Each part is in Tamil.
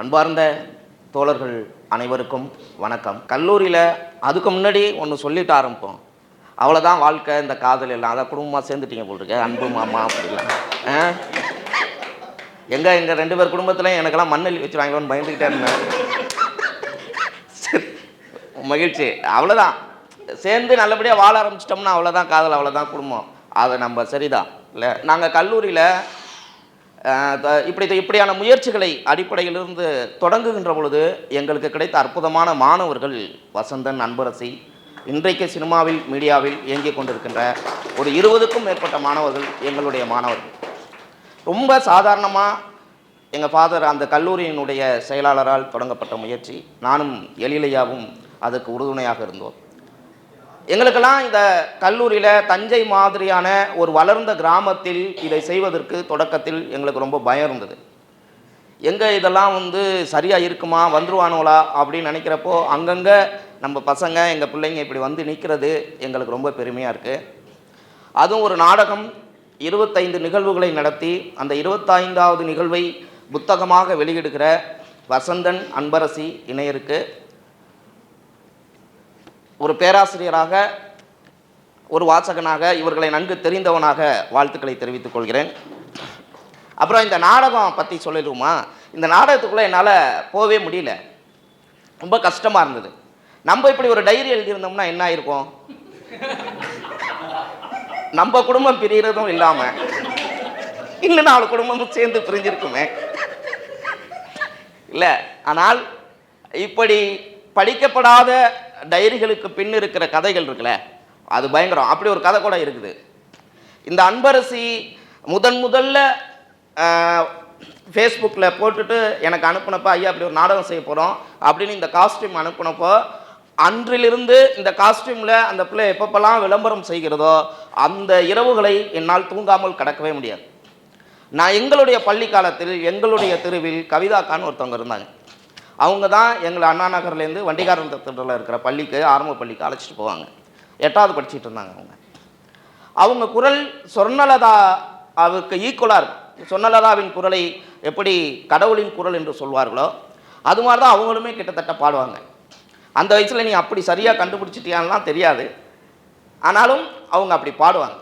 அன்பார்ந்த தோழர்கள் அனைவருக்கும் வணக்கம். கல்லூரியில் அதுக்கு முன்னாடி ஒன்று சொல்லிட்டு ஆரம்பிப்போம். அவ்வளோதான் வாழ்க்கை இந்த காதல் எல்லாம். அதான் குடும்பமாக சேர்ந்துட்டீங்க போட்டிருக்க அன்பு மாமா அப்படிலாம். எங்கே எங்கள் ரெண்டு பேர் குடும்பத்தில் எனக்கெல்லாம் மண்ணெல்லி வச்சுருவாங்களோன்னு பயந்துக்கிட்டே இருந்தேன். சரி, மகிழ்ச்சி. அவ்வளோதான் சேர்ந்து நல்லபடியாக வாழ ஆரம்பிச்சிட்டோம்னா அவ்வளோதான் காதல் அவ்வளோதான் குடும்பம். அது நம்ம சரிதான். இல்லை நாங்கள் கல்லூரியில் இப்படி இப்படியான முயற்சிகளை அடிப்படையிலிருந்து தொடங்குகின்ற பொழுது எங்களுக்கு கிடைத்த அற்புதமான மாணவர்கள் வசந்தன் அன்பரசி இன்றைக்கு சினிமாவில் மீடியாவில் இயங்கிக் கொண்டிருக்கின்ற ஒரு இருபதுக்கும் மேற்பட்ட மாணவர்கள் எங்களுடைய மாணவர்கள். ரொம்ப சாதாரணமாக எங்கள் ஃபாதர் அந்த கல்லூரியினுடைய செயலாளரால் தொடங்கப்பட்ட முயற்சி. நானும் எழிலையாவும் அதுக்கு உறுதுணையாக இருந்தோம். எங்களுக்கெல்லாம் இந்த கல்லூரியில் தஞ்சை மாதிரியான ஒரு வளர்ந்த கிராமத்தில் இதை செய்வதற்கு தொடக்கத்தில் எங்களுக்கு ரொம்ப பயம் இருந்தது. எங்கே இதெல்லாம் வந்து சரியாக இருக்குமா வந்துருவானுங்களா அப்படின்னு நினைக்கிறப்போ அங்கங்கே நம்ம பசங்க எங்கள் பிள்ளைங்க இப்படி வந்து நிற்கிறது எங்களுக்கு ரொம்ப பெருமையாக இருக்குது அதுவும் ஒரு நாடகம் இருபத்தைந்து நிகழ்வுகளை நடத்தி அந்த இருபத்தைந்தாவது நிகழ்வை புத்தகமாக வெளியிடுகிற வசந்தன் அன்பரசி இணையருக்கு ஒரு பேராசிரியராக ஒரு வாசகனாக இவர்களை நன்கு தெரிந்தவனாக வாழ்த்துக்களை தெரிவித்துக் கொள்கிறேன். அப்புறம் இந்த நாடகம் பற்றி சொல்லிடுவோமா? இந்த நாடகத்துக்குள்ளே என்னால் போகவே முடியல. ரொம்ப கஷ்டமாக இருந்தது. நம்ம இப்படி ஒரு டைரி எழுதியிருந்தோம்னா என்ன ஆயிருக்கும்? நம்ம குடும்பம் பிரிகிறதும் இல்லாமல் இன்னும் நாலு குடும்பமும் சேர்ந்து பிரிஞ்சிருக்குமே. இல்லை ஆனால் இப்படி படிக்கப்படாத டைரிகளுக்கு பின் இருக்கிற கதைகள் இருக்குல்ல அது பயங்கரம். அப்படி ஒரு கதை கூட இருக்குது. இந்த அன்பரசி முதன் முதல்ல ஃபேஸ்புக்கில் போட்டுட்டு எனக்கு அனுப்புனப்போ ஐயா அப்படி ஒரு நாடகம் செய்ய போகிறோம் அப்படின்னு இந்த காஸ்டியூம் அனுப்புனப்போ அன்றிலிருந்து இந்த காஸ்டியூமில் அந்த பிள்ளை எப்பப்பெல்லாம் விளம்பரம் செய்கிறதோ அந்த இரவுகளை என்னால் தூங்காமல் கடக்கவே முடியாது. நான் எங்களுடைய பள்ளி காலத்தில் எங்களுடைய தெருவில் கவிதாக்கான்னு ஒருத்தவங்க இருந்தாங்க. அவங்க தான் எங்களை அண்ணா நகர்லேருந்து வண்டிகாரன் திட்டத்தில் இருக்கிற பள்ளிக்கு ஆரம்ப பள்ளிக்கு அழைச்சிட்டு போவாங்க. எட்டாவது படிச்சுட்டு இருந்தாங்க அவங்க. அவங்க குரல் சொர்ணலதா அவருக்கு ஈக்குவலாக இருக்கும். சொர்ணலதாவின் குரலை எப்படி கடவுளின் குரல் என்று சொல்வார்களோ அது மாதிரி தான் அவங்களுமே கிட்டத்தட்ட பாடுவாங்க. அந்த வயசில் நீ அப்படி சரியாக கண்டுபிடிச்சிட்டியான்லாம் தெரியாது. ஆனாலும் அவங்க அப்படி பாடுவாங்க.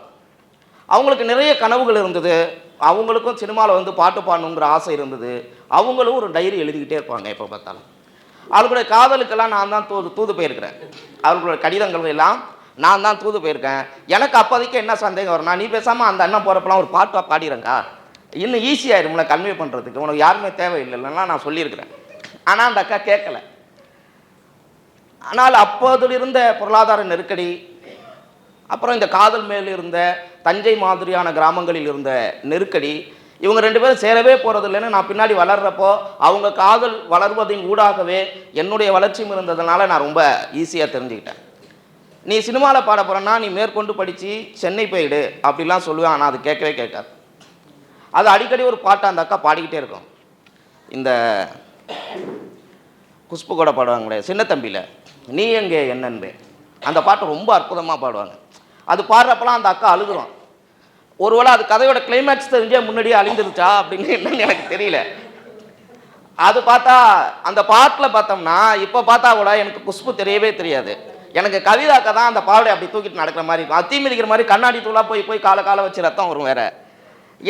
அவங்களுக்கு நிறைய கனவுகள் இருந்தது. அவங்களுக்கும் சினிமாவில் வந்து பாட்டு பாடணுங்கிற ஆசை இருந்தது. அவங்களும் ஒரு டைரி எழுதிக்கிட்டே இருப்பாங்க எப்போ பார்த்தாலும். அவர்களுடைய காதலுக்கெல்லாம் நான் தான் தூது தூது போயிருக்கிறேன். அவர்களுடைய கடிதங்கள் எல்லாம் நான் தான் தூது போயிருக்கேன். எனக்கு அப்போதைக்கு என்ன சந்தேகம் வரும்னா நீ பேசாமல் அந்த அண்ணன் போகிறப்பெல்லாம் ஒரு பாட்டாக பாடிடுறேங்க்கா இன்னும் ஈஸியாயிரும்ல கன்வே பண்ணுறதுக்கு உனக்கு யாருமே தேவையில்லைன்னா நான் சொல்லியிருக்கிறேன். ஆனால் அந்த அக்கா கேட்கல. ஆனால் அப்போதிலிருந்த பொருளாதார நெருக்கடி அப்புறம் இந்த காதல் மேல் இருந்த தஞ்சை மாதிரியான கிராமங்களில் இருந்த நெருக்கடி இவங்க ரெண்டு பேரும் சேரவே போகிறது இல்லைன்னு நான் பின்னாடி வளர்றப்போ அவங்க காதல் வளர்வதின் ஊடாகவே என்னுடைய வளர்ச்சியும் இருந்ததுனால நான் ரொம்ப ஈஸியாக தெரிஞ்சுக்கிட்டேன். நீ சினிமாவில் பாட போகிறேன்னா நீ மேற்கொண்டு படித்து சென்னை போயிடு அப்படிலாம் சொல்லுவேன் ஆனால் அது கேட்கவே கேட்காது. அது அடிக்கடி ஒரு பாட்டை அந்த அக்கா பாடிக்கிட்டே இருக்கும். இந்த குஷ்பு கூட பாடுவாங்களே சின்ன தம்பியில் நீ எங்கே என்னன்பே. அந்த பாட்டு ரொம்ப அற்புதமாக பாடுவாங்க. அது பாடுறப்பெல்லாம் அந்த அக்கா அழுகுறோம். ஒருவேளை அது கதையோட கிளைமேக்ஸ் தெரிஞ்சே முன்னாடியே அழிந்துருச்சா அப்படின்னு என்னன்னு எனக்கு தெரியல. அது பார்த்தா அந்த பாட்டில் பார்த்தோம்னா இப்போ பார்த்தா கூட எனக்கு குஷ்பு தெரியவே தெரியாது. எனக்கு கவிதாக்கா தான் அந்த பாவடை அப்படி தூக்கிட்டு நடக்கிற மாதிரி இருக்கும். அத்தி மிதிக்கிற மாதிரி கண்ணாடி தூளாக போய் போய் கால கால வச்சு ரத்தம் வரும் வேற.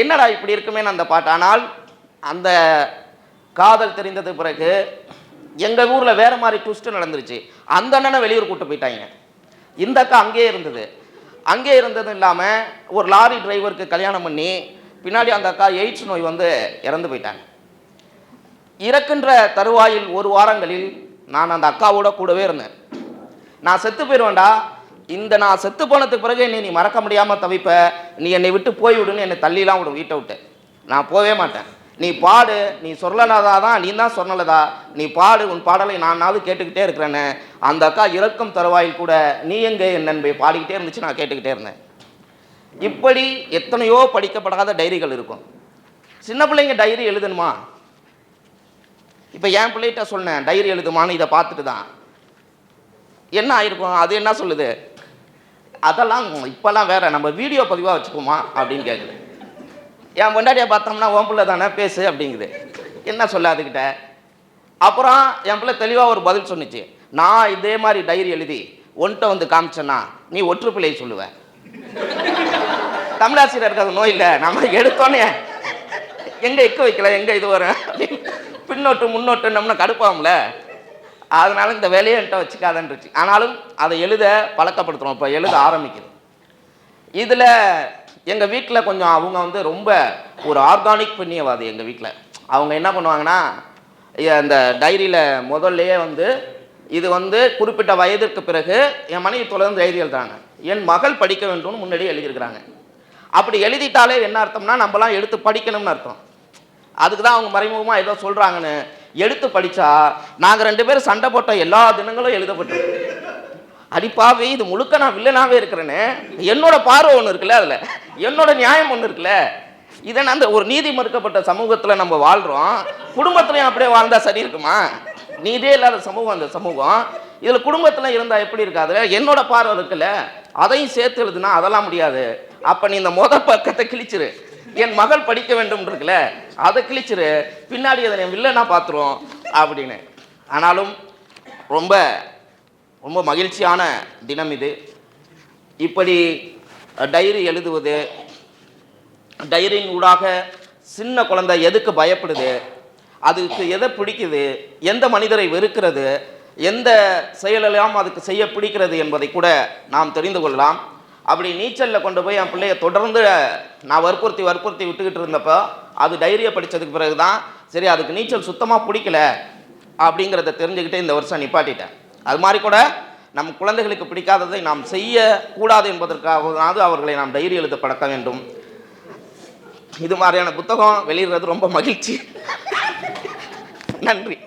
என்னடா இப்படி இருக்குமேன்னு அந்த பாட்டு. ஆனால் அந்த காதல் தெரிந்தது பிறகு எங்கள் ஊரில் வேறு மாதிரி ட்விஸ்ட்டு நடந்துருச்சு. அந்த அண்ணனை வெளியூர் கூப்பிட்டு போயிட்டாங்க. இந்த அக்கா அங்கேயே இருந்தது. அங்கே இருந்ததும் இல்லாமல் ஒரு லாரி டிரைவருக்கு கல்யாணம் பண்ணி பின்னாடி அந்த அக்கா எய்ட்ஸ் நோய் வந்து இறந்து போயிட்டாங்க. இறக்கின்ற தருவாயில் ஒரு வாரங்களில் நான் அந்த அக்காவோட கூடவே இருந்தேன். நான் செத்து போயிடுவேன்டா இந்த நான் செத்து போனதுக்கு பிறகு என்னை நீ மறக்க முடியாமல் தவிப்ப. நீ என்னை விட்டு போய்விடுன்னு என்னை தள்ளிலாம் விடும் வீட்டை விட்டு. நான் போவே மாட்டேன். நீ பாடு நீ சொல்லலதா தான் நீ தான் சொன்னலதா நீ பாடு உன் பாடலை நானாவது கேட்டுக்கிட்டே இருக்கிறேன்னு. அந்த அக்கா இறக்கும் தருவாயில் கூட நீ எங்கே என் நண்பை பாடிக்கிட்டே இருந்துச்சு நான் கேட்டுக்கிட்டே இருந்தேன். இப்படி எத்தனையோ படிக்கப்படாத டைரிகள் இருக்கும். சின்ன பிள்ளைங்க டைரி எழுதணுமா? இப்போ என் பிள்ளைகிட்ட சொன்னேன் டைரி எழுதுமான்னு இதை பார்த்துட்டு தான். என்ன ஆயிருக்கும்? அது என்ன சொல்லுது? அதெல்லாம் இப்போல்லாம் வேற நம்ம வீடியோ பதிவாக வச்சுக்கோமா அப்படின்னு கேட்குது என் பொண்டாட்டியை பார்த்தோம்னா உன் பிள்ளை தானே? பேசு அப்படிங்குது. என்ன சொல்ல அதுக்கிட்ட அப்புறம் என் பிள்ளை தெளிவாக ஒரு பதில் சொன்னுச்சு. நான் இதே மாதிரி டைரி எழுதி ஒன்ட்ட வந்து காமிச்சேன்னா நீ ஒற்றுப்பிள்ளையை சொல்லுவ. தமிழாசிரியர் இருக்காது நோய் இல்லை. நம்ம எடுத்தோன்னே எங்கே எக்க வைக்கல? எங்கே இது வரும்? அப்படின்னு பின்னோட்டு முன்னோட்டு நம்ம கடுப்பாம்ல அதனால இந்த வேலையை என்கிட்ட வச்சுக்காதன்றுச்சு. ஆனாலும் அதை எழுத பழக்கப்படுத்துகிறோம் இப்போ எழுத ஆரம்பிக்குது. இதில் எங்கள் வீட்டில் கொஞ்சம் அவங்க வந்து ரொம்ப ஒரு ஆர்கானிக் புண்ணியவாதி எங்கள் வீட்டில் அவங்க என்ன பண்ணுவாங்கன்னா அந்த டைரியில் முதல்லையே வந்து இது வந்து குறிப்பிட்ட வயதிற்கு பிறகு என் மனைவி தொடர்ந்து டைரி எழுதுறாங்க. என் மகள் படிக்க வேண்டும்னு முன்னாடி எழுதியிருக்கிறாங்க. அப்படி எழுதிட்டாலே என்ன அர்த்தம்னா நம்மலாம் எடுத்து படிக்கணும்னு அர்த்தம். அதுக்கு தான் அவங்க மறைமுகமாக ஏதோ சொல்கிறாங்கன்னு எடுத்து படித்தா நாங்கள் ரெண்டு பேரும் சண்டை போட்ட எல்லா தினங்களும் எழுதப்பட்டிருக்கு. அடிப்பாவே இது முழுக்க நான் வில்லனாகவே இருக்கிறேன்னு என்னோட பார்வை ஒன்று இருக்குல்ல அதில். என்னோட நியாயம் ஒன்று இருக்குல்ல. இதை அந்த ஒரு நீதி மறுக்கப்பட்ட சமூகத்தில் நம்ம வாழ்கிறோம் குடும்பத்துலையும் அப்படியே வாழ்ந்தால் சரி இருக்குமா? நீதே இல்லாத சமூகம் அந்த சமூகம். இதில் குடும்பத்தில் இருந்தால் எப்படி இருக்காது என்னோட பார்வை இருக்குல்ல. அதையும் சேர்த்து எழுதுனா அதெல்லாம் முடியாது. அப்போ நீ இந்த முத பக்கத்தை கிழிச்சிரு. என் மகள் படிக்க வேண்டும் இருக்குல்ல. அதை கிழிச்சிரு. பின்னாடி அதை என் வில்லனா பார்த்துருவோம் அப்படின்னு. ஆனாலும் ரொம்ப ரொம்ப மகிழ்ச்சியான தினம் இது. இப்படி டைரி எழுதுவது டைரியின் ஊடாக சின்ன குழந்தை எதுக்கு பயப்படுது அதுக்கு எதை பிடிக்குது எந்த மனிதரை வெறுக்கிறது எந்த செயலெல்லாம் அதுக்கு செய்ய பிடிக்கிறது என்பதை கூட நாம் தெரிந்து கொள்ளலாம். அப்படி நீச்சலில் கொண்டு போய் என் பிள்ளைய தொடர்ந்து நான் வற்புறுத்தி வற்புறுத்தி விட்டுக்கிட்டு இருந்தப்போ அது டைரியை படித்ததுக்கு பிறகு தான் சரி அதுக்கு நீச்சல் சுத்தமாக பிடிக்கல அப்படிங்கிறத தெரிஞ்சுக்கிட்டு இந்த வருஷம் நிப்பாட்டிட்டேன். அது மாதிரி கூட நம் குழந்தைகளுக்கு பிடிக்காததை நாம் செய்யக்கூடாது கூடாது அவர்களை நாம் டைரி எழுத பழக்க வேண்டும். இது மாதிரியான புத்தகம் வெளியிடுறது ரொம்ப மகிழ்ச்சி. நன்றி.